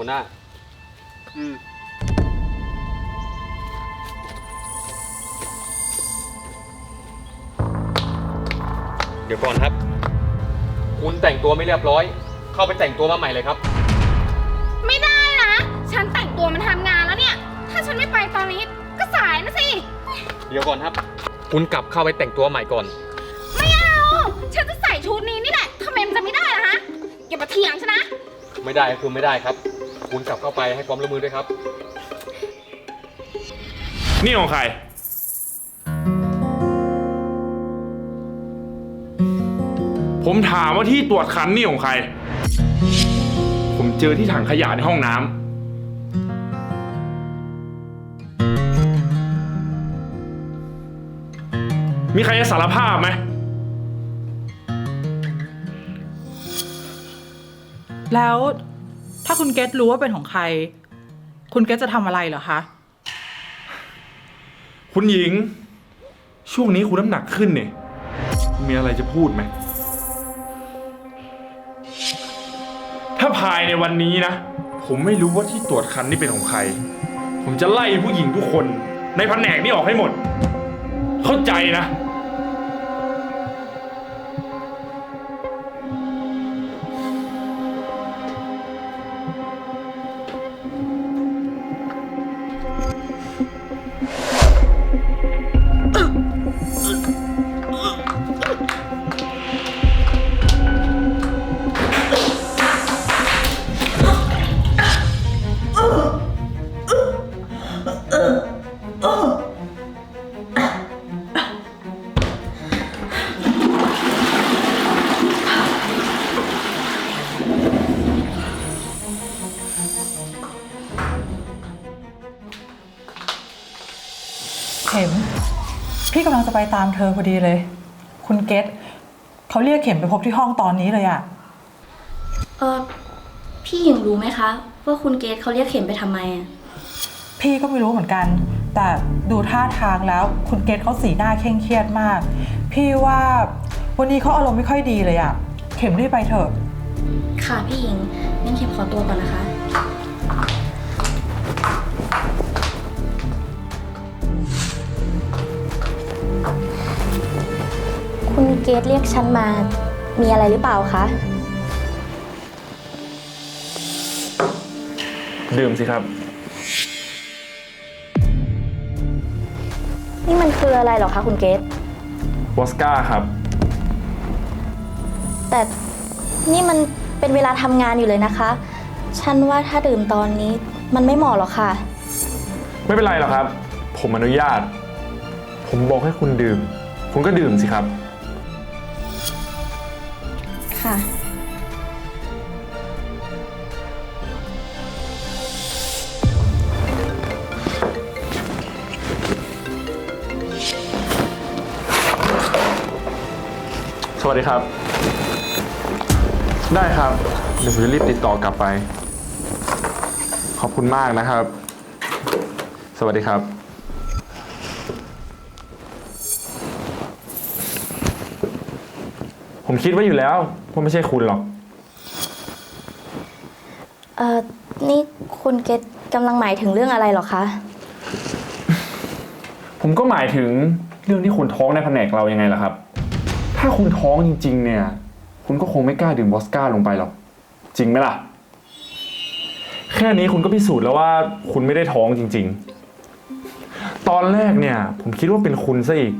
หัวหน้า อืม เดี๋ยวก่อนครับ คุณแต่งตัวไม่เรียบร้อย เข้าไปแต่งตัวมาใหม่เลยครับ ไม่ได้นะ ฉันแต่งตัวมันทำงานแล้วเนี่ย ถ้าฉันไม่ไปตอนนี้ก็สายนะสิ เดี๋ยวก่อนครับ คุณกลับเข้าไปแต่งตัวใหม่ก่อน ไม่เอา ฉันจะใส่ชุดนี้นี่แหละทำไมมันจะไม่ได้ล่ะฮะ อย่ามาเถียงฉันนะ ไม่ได้คือไม่ได้ครับ คุณกลับเข้าไปให้ความร่วมมือด้วยครับ นี่ของใคร ผมถามว่าที่ตรวจคันนี่ของใคร ผมเจอที่ถังขยะในห้องน้ำมีใครจะสารภาพไหม แล้ว ถ้าคุณเกตรู้ว่าเป็นของใคร คุณเกตจะทำอะไรเหรอคะ คุณหญิง ช่วงนี้คุณน้ำหนักขึ้นเนี่ยมีอะไรจะพูดไหม ถ้าภายในวันนี้นะ ผมไม่รู้ว่าที่ตรวจคันนี่เป็นของใคร ผมจะไล่ผู้หญิงทุกคน ในแผนกนี้ออกให้หมด เข้าใจนะ พี่กำลังจะไปตามเธอพอดีเลย คุณเกตเขาเรียกเข็มไปพบที่ห้องตอนนี้เลยอะเออพี่หญิงรู้ไหมคะ ว่าคุณเกดเขาเรียกเข็มไปทำไมอะพี่ก็ไม่รู้เหมือนกัน แต่ดูท่าทางแล้วคุณเกตเขาสีหน้าเคร่งเครียดมาก พี่ว่าวันนี้เขาอารมณ์ไม่ค่อยดีเลยอะเข็มรีบไปเถอะ ค่ะพี่หญิงงั้นเข็มขอตัวก่อนนะคะ คุณเกดเรียกฉันมา มีอะไรหรือเปล่าคะ ดื่มสิครับ นี่มันคืออะไรเหรอคะคุณเกดวอสก้าครับ แต่นี่มันเป็นเวลาทำงานอยู่เลยนะคะ ฉันว่าถ้าดื่มตอนนี้มันไม่เหมาะหรอกค่ะ ไม่เป็นไรหรอกครับ ผมอนุญาต ผมบอกให้คุณดื่ม คุณก็ดื่มสิครับ ค่ะ สวัสดีครับ ได้ครับ เดี๋ยวผมจะรีบติดต่อกลับไป ขอบคุณมากนะครับ สวัสดีครับ ผมคิดไว้อยู่แล้วว่าไม่ใช่คุณหรอก เอ่อ นี่คุณเกดกำลังหมายถึงเรื่องอะไรเหรอคะ ผมก็หมายถึงเรื่องที่คุณท้องในแผนกเรายังไงล่ะครับ ถ้าคุณท้องจริง ๆ เนี่ย คุณก็คงไม่กล้าดื่มวอสก้าลงไปหรอก จริงไหมล่ะ แค่นี้คุณก็พิสูจน์แล้วว่าคุณไม่ได้ท้องจริง ๆ ตอนแรกเนี่ย ผมคิดว่าเป็นคุณซะอีก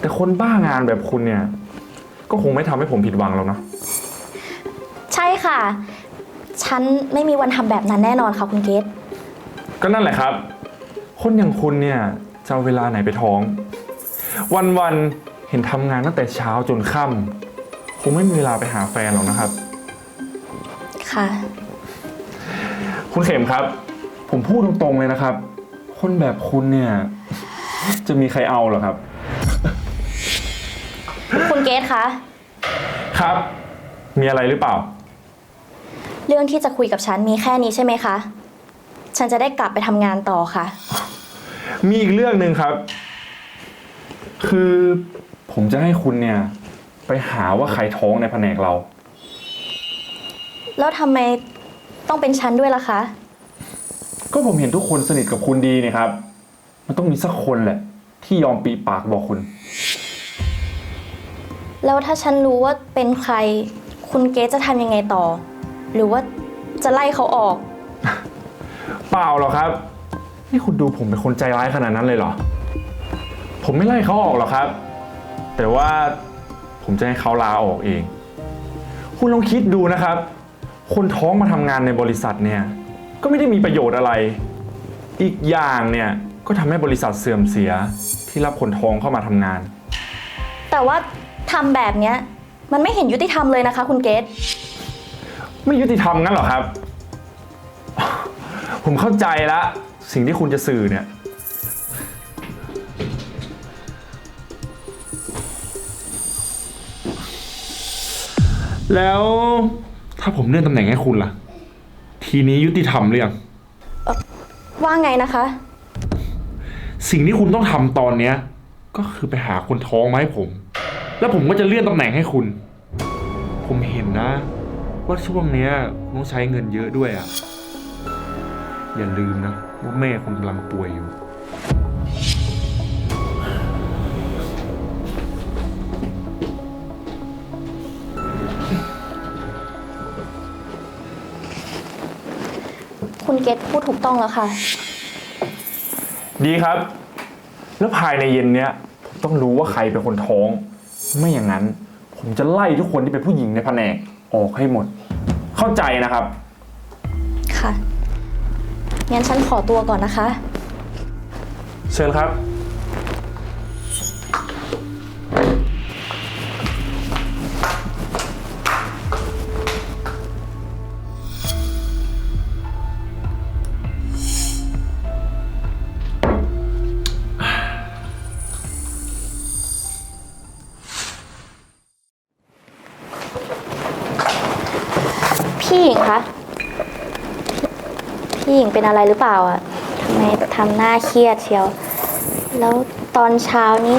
แต่คนบ้างานแบบคุณเนี่ย ก็คงไม่ทำให้ผมผิดหวังหรอกเนาะใช่ค่ะ ฉันไม่มีวันทำแบบนั้นแน่นอนค่ะคุณเกดก็นั่นแหละครับ คนอย่างคุณเนี่ยจะเอาเวลาไหนไปท้องวันๆเห็นทำงานตั้งแต่เช้าจนค่ำคงไม่มีเวลาไปหาแฟนหรอกนะครับ ค่ะ คุณเข็มครับ ผมพูดตรงๆเลยนะครับ คนแบบคุณเนี่ย จะมีใครเอาเหรอครับ คุณเกดคะ ครับ มีอะไรหรือเปล่า เรื่องที่จะคุยกับฉันมีแค่นี้ใช่ไหมคะ ฉันจะได้กลับไปทำงานต่อค่ะ มีอีกเรื่องหนึ่งครับ คือผมจะให้คุณเนี่ย ไปหาว่าใครท้องในแผนกเรา แล้วทำไมต้องเป็นฉันด้วยล่ะคะ ก็ผมเห็นทุกคนสนิทกับคุณดีนี่ครับ มันต้องมีสักคนแหละ ที่ยอมปีปากบอกคุณ แล้วถ้าฉันรู้ว่าเป็นใคร คุณเกสจะทำยังไงต่อ หรือว่าจะไล่เขาออก เปล่าหรอกครับ นี่คุณดูผมเป็นคนใจร้ายขนาดนั้นเลยเหรอ ผมไม่ไล่เขาออกหรอกครับ แต่ว่าผมจะให้เขาลาออกเอง คุณลองคิดดูนะครับ คนท้องมาทำงานในบริษัทเนี่ย ก็ไม่ได้มีประโยชน์อะไร อีกอย่างเนี่ยก็ทำให้บริษัทเสื่อมเสียที่รับคนท้องเข้ามาทำงาน แต่ว่า ทำแบบเนี้ยมันไม่เห็นยุติธรรมเลยนะคะ คุณเกสไม่ยุติธรรมงั้นเหรอครับ ผมเข้าใจละสิ่งที่คุณจะสื่อเนี่ย แล้วถ้าผมเลื่อนตำแหน่งให้คุณล่ะ ทีนี้ยุติธรรมหรือยัง ว่าไงนะคะ สิ่งที่คุณต้องทำตอนเนี้ย ก็คือไปหาคนท้องมาให้ผม แล้วผมก็จะเลื่อนตำแหน่งให้คุณ ผมเห็นนะ ว่าช่วงเนี้ยคุณต้องใช้เงินเยอะด้วยอะ่ะ อย่าลืมนะว่าแม่คุณกำลังป่วยอยู่ คุณเกสพูดถูกต้องแล้วค่ะ ดีครับ แล้วภายในเย็นเนี้ยผมต้องรู้ว่าใครเป็นคนท้อง ไม่อย่างนั้น ผมจะไล่ทุกคนที่เป็นผู้หญิงในแผนกออกให้หมด เข้าใจนะครับ ค่ะ งั้นฉันขอตัวก่อนนะคะ เชิญครับ เป็นอะไรหรือเปล่าอะทำไมทำหน้าเครียดเชียว แล้วตอนเช้านี้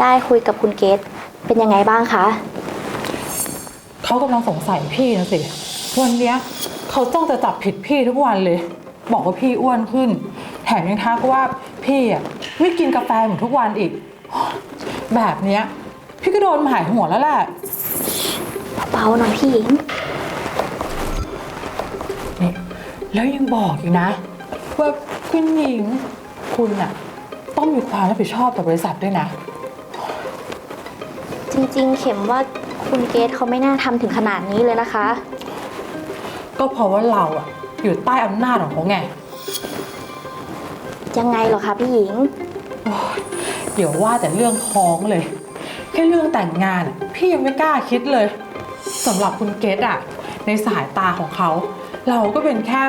ได้คุยกับคุณเกตเป็นยังไงบ้างคะ เขากำลังสงสัยพี่นะสิ วันเนี้ยเขาจ้องจะจับผิดพี่ทุกวันเลย บอกว่าพี่อ้วนขึ้น แถมยังทักว่าพี่อะไม่กินกาแฟเหมือนทุกวันอีก แบบเนี้ยพี่ก็โดนหมายหัวแล้วแหละ เบาๆหน่อยพี่หญิง แล้วยังบอกอีกนะ ว่าคุณหญิงคุณน่ะต้องมีความรับผิดชอบต่อบริษัทด้วยนะ จริงๆ เข็มว่าคุณเกตเขาไม่น่าทำถึงขนาดนี้เลยนะคะ ก็เพราะว่าเราอะอยู่ใต้อำนาจของเขาไงยังไงเหรอคะพี่หญิงเดี๋ยวว่าแต่เรื่องท้องเลย แค่เรื่องแต่งงานอะพี่ยังไม่กล้าคิดเลยสำหรับคุณเกดอะในสายตาของเขา เราก็เป็นแค่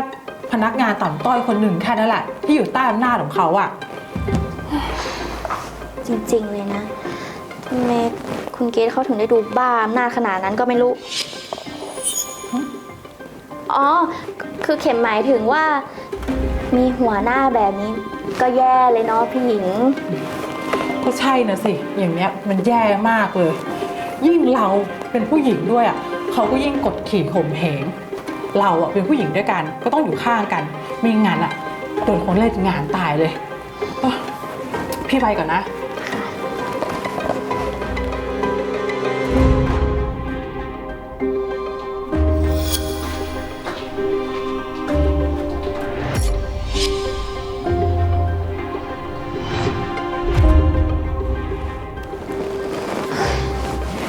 พนักงานต่ำต้อยคนหนึ่งแค่นั้นแหละที่อยู่ใต้อำนาจของเขาอะจริงๆเลยนะทำไมคุณเกตเขาถึงได้ดูบ้าอำนาจขนาดนั้นก็ไม่รู้ อ๋อ คือเข็มหมายถึงว่า มีหัวหน้าแบบนี้ ก็แย่เลยเนาะพี่หญิง ก็ใช่นะสิ อย่างเนี้ยมันแย่มากเลย ยิ่งเราเป็นผู้หญิงด้วยอะเขาก็ยิ่งกดขี่ข่มเหง เราอะเป็นผู้หญิงด้วยกันก็ต้องอยู่ข้างกัน ไม่งั้นอะโดนคนเล่นงานตายเลยเอ้อพี่ไปก่อนนะ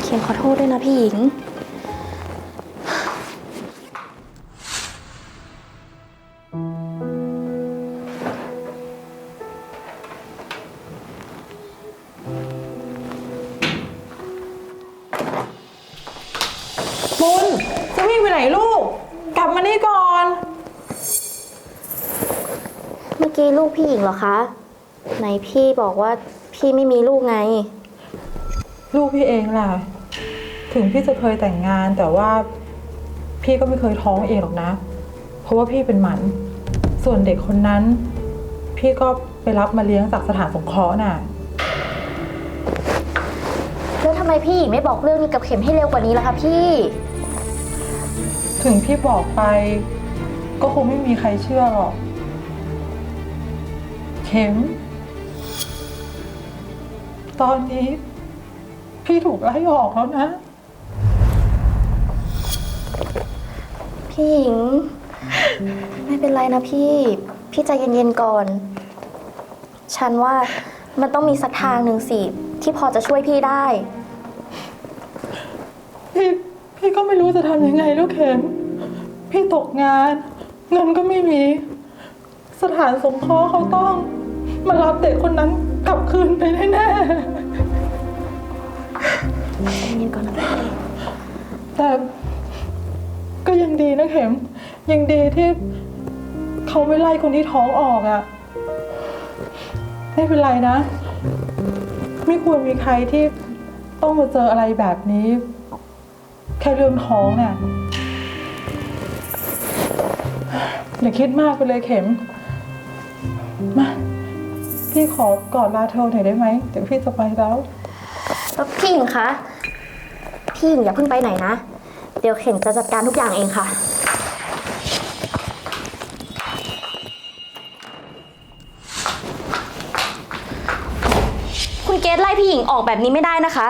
เข็มขอโทษด้วยนะพี่หญิง พี่หญิงเหรอคะไหนพี่บอกว่าพี่ไม่มีลูกไง ลูกพี่เองล่ะ ถึงพี่จะเคยแต่งงานแต่ว่าพี่ก็ไม่เคยท้องเองหรอกนะ เพราะว่าพี่เป็นหมัน ส่วนเด็กคนนั้น พี่ก็ไปรับมาเลี้ยงจากสถานสงเคราะห์น่ะ แล้วทำไมพี่หญิงไม่บอกเรื่องนี้กับเข็มให้เร็วกว่านี้ล่ะคะพี่ ถึงพี่บอกไป ก็คงไม่มีใครเชื่อหรอก เข็ม ตอนนี้ พี่ถูกไล่ออกแล้วนะ พี่หญิง ไม่เป็นไรนะพี่ พี่ใจเย็นๆก่อน ฉันว่ามันต้องมีสักทางหนึ่งสิ ที่พอจะช่วยพี่ได้ พี่พี่ก็ไม่รู้จะทำยังไงแล้วเข็ม พี่ตกงาน เงินก็ไม่มี สถานสงเคราะห์เขาต้อง มารับเด็กคนนั้นกลับคืนไปแน่ใจเย็นก่อนนะพี่ๆแต่ก็ยังดีนะเข็ม ยังดีที่เขาไม่ไล่คนที่ท้องออกอะ่ะ ไม่เป็นไรนะ ไม่ควรมีใครที่ต้องมาเจออะไรแบบนี้ แค่เรื่องท้องเนี่ยอย่าคิดมากไปเลยเข็ม มา พี่ขอกอดลาเธอหน่อยได้ไหมเดี๋ยวพี่จะไปแล้วแล้ว พี่หญิงคะพี่หญิงอย่าเพิ่งไปไหนนะ เดี๋ยวเข็มจะจัดการทุกอย่างเองค่ะ คุณเกดไล่พี่หญิงออกแบบนี้ไม่ได้นะคะ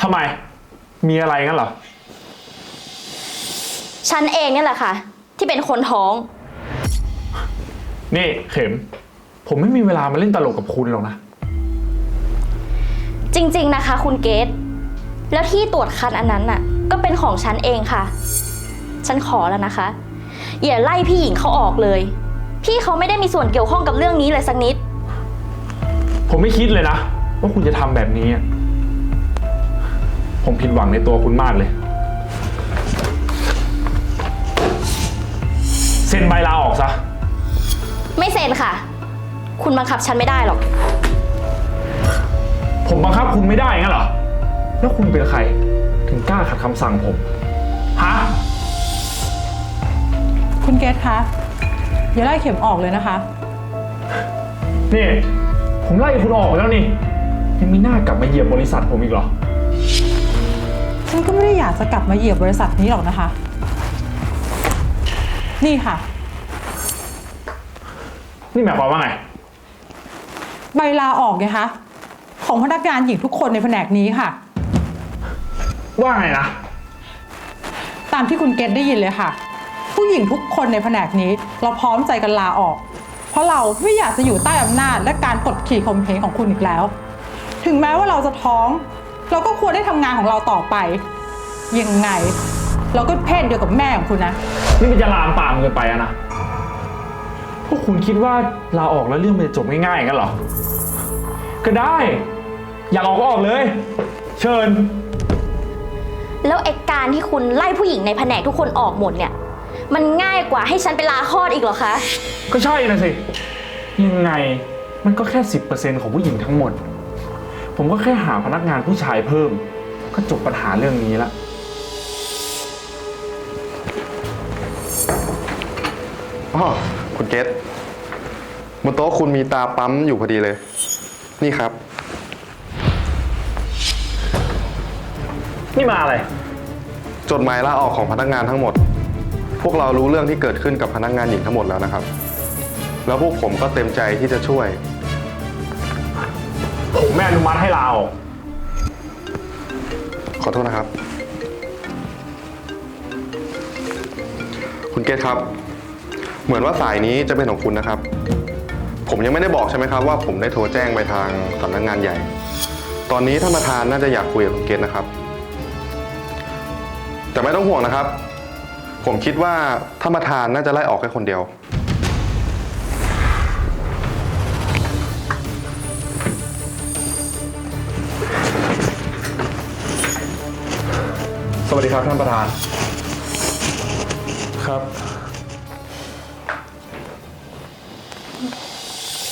ทำไม มีอะไรงั้นเหรอ ฉันเองเนี่ยแหละค่ะ ที่เป็นคนท้อง นี่เข็ม ผมไม่มีเวลามาเล่นตลกกับคุณหรอกนะ จริงๆนะคะ คุณเกดแล้วที่ตรวจคันอันนั้นน่ะ ก็เป็นของฉันเองค่ะ ฉันขอแล้วนะคะ อย่าไล่พี่หญิงเขาออกเลย พี่เขาไม่ได้มีส่วนเกี่ยวข้องกับเรื่องนี้เลยสักนิด ผมไม่คิดเลยนะ ว่าคุณจะทำแบบนี้อะผมผิดหวังในตัวคุณมากเลย เซ็นใบลาออกซะ ไม่เซ็นค่ะ คุณบังคับฉันไม่ได้หรอก ผมบังคับคุณไม่ได้งั้นเหรอ แล้วคุณเป็นใคร ถึงกล้าขัดคำสั่งผม ฮะ คุณเกตคะ อย่าไล่เข็มออกเลยนะคะ นี่ ผมไล่คุณออกไปแล้วนี่ ยังมีหน้ากลับมาเหยียบบริษัทผมอีกเหรอ ฉันก็ไม่ได้อยากจะกลับมาเหยียบบริษัทนี้หรอกนะคะ นี่ค่ะ นี่หมายความว่าไง ใบลาออกไงคะ ของพนักงานหญิงทุกคนในแผนกนี้ค่ะ ว่าไงนะ ตามที่คุณเกตได้ยินเลยค่ะ ผู้หญิงทุกคนในแผนกนี้ เราพร้อมใจกันลาออก เพราะเราไม่อยากจะอยู่ใต้อำนาจและการกดขี่ข่มเหงของคุณอีกแล้ว ถึงแม้ว่าเราจะท้อง เราก็ควรได้ทำงานของเราต่อไป ยังไง เราก็เพศเดียวกับแม่ของคุณนะ นี่มันจะลามปามเกินไปอะนะพ วกคุณคิดว่าลาออกแล้วเรื่องมันจะจบง่ายๆกันเหรอ ก็ได้ อยากออกก็ออกเลย เชิญ แล้วไอ้การที่คุณไล่ผู้หญิงในแผนกทุกคนออกหมดเนี่ย มันง่ายกว่าให้ฉันไปลาคลอดอีกเหรอคะ ก็ใช่นะสิ ยังไงมันก็แค่ 10%ของผู้หญิงทั้งหมด ผมก็แค่หาพนักงานผู้ชายเพิ่ม ก็จบปัญหาเรื่องนี้ละ อ๋อคุณเกต บนโต๊ะคุณมีตาปั๊มอยู่พอดีเลย นี่ครับ นี่มาอะไร จดหมายลาออกของพนักงานทั้งหมด พวกเรารู้เรื่องที่เกิดขึ้นกับพนักงานหญิงทั้งหมดแล้วนะครับ แล้วพวกผมก็เต็มใจที่จะช่วย ผมแม่อนุมัติให้ลาออกขอโทษนะครับ คุณเกตครับ เหมือนว่าสายนี้จะเป็นของคุณนะครับ ผมยังไม่ได้บอกใช่ไหมครับว่าผมได้โทรแจ้งไปทางสำนักงานใหญ่ ตอนนี้ท่านประธานน่าจะอยากคุยกับคุณเกตนะครับ แต่ไม่ต้องห่วงนะครับ ผมคิดว่าท่านประธานน่าจะไล่ออกแค่คนเดียว สวัสดีครับท่านประธาน ครับ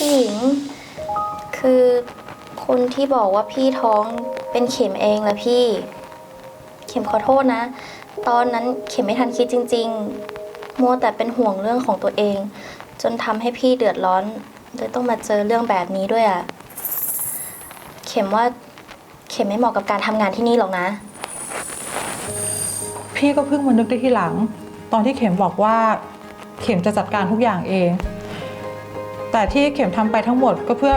พี่หญิง คือคนที่บอกว่าพี่ท้องเป็นเข็มเองละพี่ เข็มขอโทษนะ ตอนนั้นเข็มไม่ทันคิดจริง ๆ มัวแต่เป็นห่วงเรื่องของตัวเอง จนทำให้พี่เดือดร้อนเลยต้องมาเจอเรื่องแบบนี้ด้วยอะ่ะ เข็มว่าเข็มไม่เหมาะกับการทำงานที่นี่หรอกนะ พี่ก็เพิ่งมานึกได้ทีหลัง ตอนที่เข็มบอกว่า เข็มจะจัดการทุกอย่างเอง แต่ที่เข็มทำไปทั้งหมดก็เพื่อ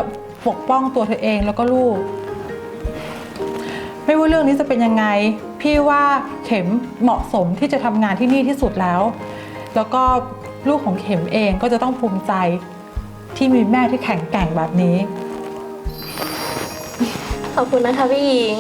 ปกป้องตัวเธอเองแล้วก็ลูก ไม่ว่าเรื่องนี้จะเป็นยังไง พี่ว่าเข็มเหมาะสมที่จะทำงานที่นี่ที่สุดแล้ว แล้วก็ลูกของเข็มเองก็จะต้องภูมิใจที่มีแม่ที่แข็งแกร่งแบบนี้ ขอบคุณนะคะพี่หญิง